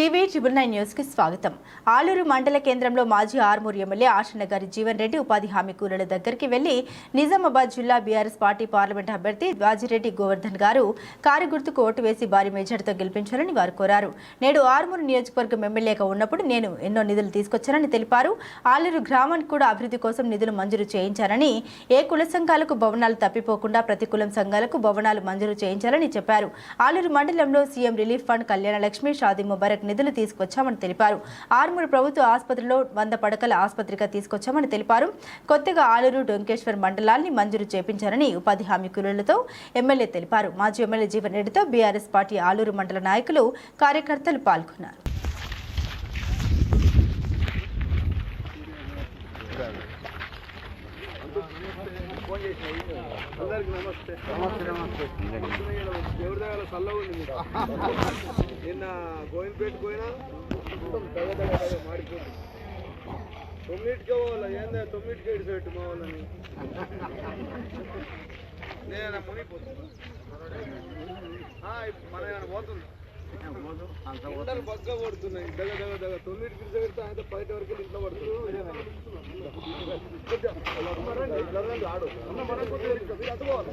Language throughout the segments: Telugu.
టీవీ ట్రిబుల్ నైన్ న్యూస్కి స్వాగతం. ఆలూరు మండల కేంద్రంలో మాజీ ఆర్మూర్ ఎమ్మెల్యే ఆశన్న గారి జీవన్ రెడ్డి ఉపాధి హామీ కూలీల దగ్గరికి వెళ్ళి నిజామాబాద్ జిల్లా బీఆర్ఎస్ పార్టీ పార్లమెంట్ అభ్యర్థి వాజిరెడ్డి గోవర్ధన్ గారు కారు గుర్తుకు ఓటు వేసి భారీ మెజార్టీతో గెలిపించాలని వారు కోరారు. నేడు ఆర్మూరు నియోజకవర్గం ఎమ్మెల్యేగా ఉన్నప్పుడు నేను ఎన్నో నిధులు తీసుకొచ్చానని తెలిపారు. ఆలూరు గ్రామానికి కూడా అభివృద్ధి కోసం నిధులు మంజూరు చేయించారని ఏ కుల సంఘాలకు భవనాలు తప్పిపోకుండా ప్రతి కులం సంఘాలకు భవనాలు మంజూరు చేయించాలని చెప్పారు. ఆలూరు మండలంలో CM relief fund Kalyana Lakshmi Shaadi Mubarak నిధులు తీసుకొచ్చామని తెలిపారు. ఆర్మూరు ప్రభుత్వ ఆసుపత్రిలో వంద పడకల ఆసుపత్రిగా తీసుకొచ్చామని తెలిపారు. కొత్తగా ఆలూరు డొంకేశ్వర్ మండలాన్ని మంజూరు చేపించారని ఉపాధి హామీ కూలీలతో ఎమ్మెల్యే తెలిపారు. మాజీ ఎమ్మెల్యే జీవన్ రెడ్డితో బీఆర్ఎస్ పార్టీ ఆలూరు మండల నాయకులు కార్యకర్తలు పాల్గొన్నారు. అందరికి నమస్తే. నమస్తే నమస్తే. చల్లగా ఉంది మీకు నిన్న గోవిందపేట పోయినా మొత్తం దగ్గర దగ్గర దగ్గర మాడిపోతుంది తొమ్మిదికే పోవాలా? ఏందా తొమ్మిదికే ఇడిచిపెట్టు మా వాళ్ళని? నేను మునిగిపోతుంది మన ఏమైనా పోతుంది? ఎండలు బగ్గ పడుతున్నాయి దగ్గర దగ్గర దగ్గర తొమ్మిది తొమ్మిదికి ఇడిచిపెడితే ఆయన బయట వరకు ఇంట్లో పడుతుంది ఆడు. అన్న మనం అటు పోవాలి.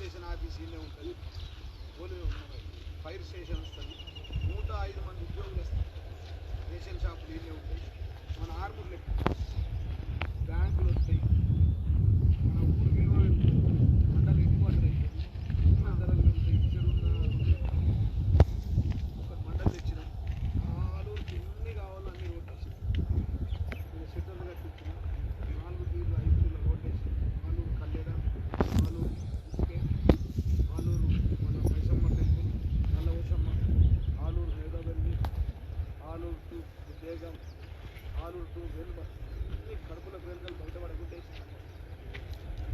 స్టేషన్ ఆఫీస్ ఇల్లే ఉంటుంది. పోలీస్ ఫైర్ స్టేషన్ వస్తుంది. నూట ఐదు మంది ఉద్యోగులు వస్తారు. రేషన్ షాపులు ఇల్లే ఉంటాయి. ఉద్వేగం టు బేగం ఇన్ని కడుపుల పేరుకలు బయటపడకుంటేసి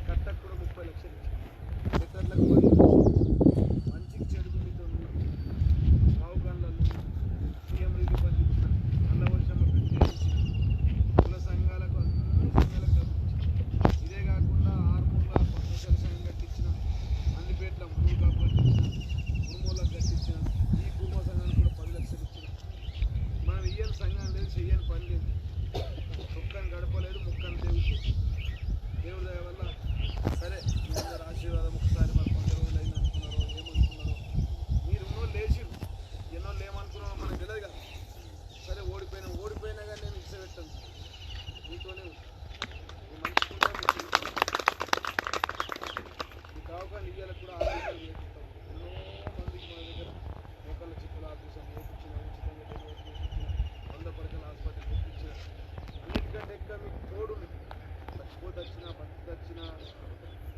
కట్టకు కూడా ముప్పై లక్షలు ఇచ్చాను. Блин.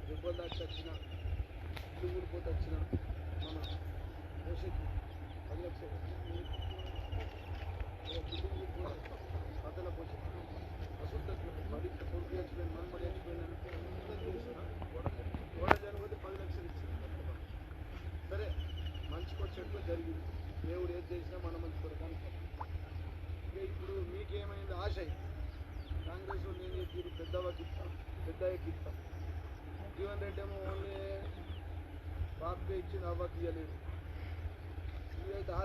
దెబ్బలు దాటి వచ్చిన ఇల్లు ఊడిపోతే వచ్చిన మన భవిష్యత్తు పది లక్షలు పదల భవిష్యత్తు అసలు పది కొడుకు చచ్చిపోయిన మనమడి చచ్చిపోయిన గోడ చనిపోతే పది లక్షలు ఇచ్చింది సరే మంచికి వచ్చేట్టు జరిగింది. దేవుడు ఏది చేసినా మన మంచి కొరకు అనుకో ఇప్పుడు మీకేమైంది ఆశ అయింది కాంగ్రెస్ వాళ్ళు ఏం చెప్పారు పెద్దవాకి ఇస్తాం పెద్దయ్యకి ఇస్తాం జీవన్ రెడ్డి ఏమో ఓన్లీ బాబుకే ఇచ్చింది అవ్వకి ఇవ్వలేదు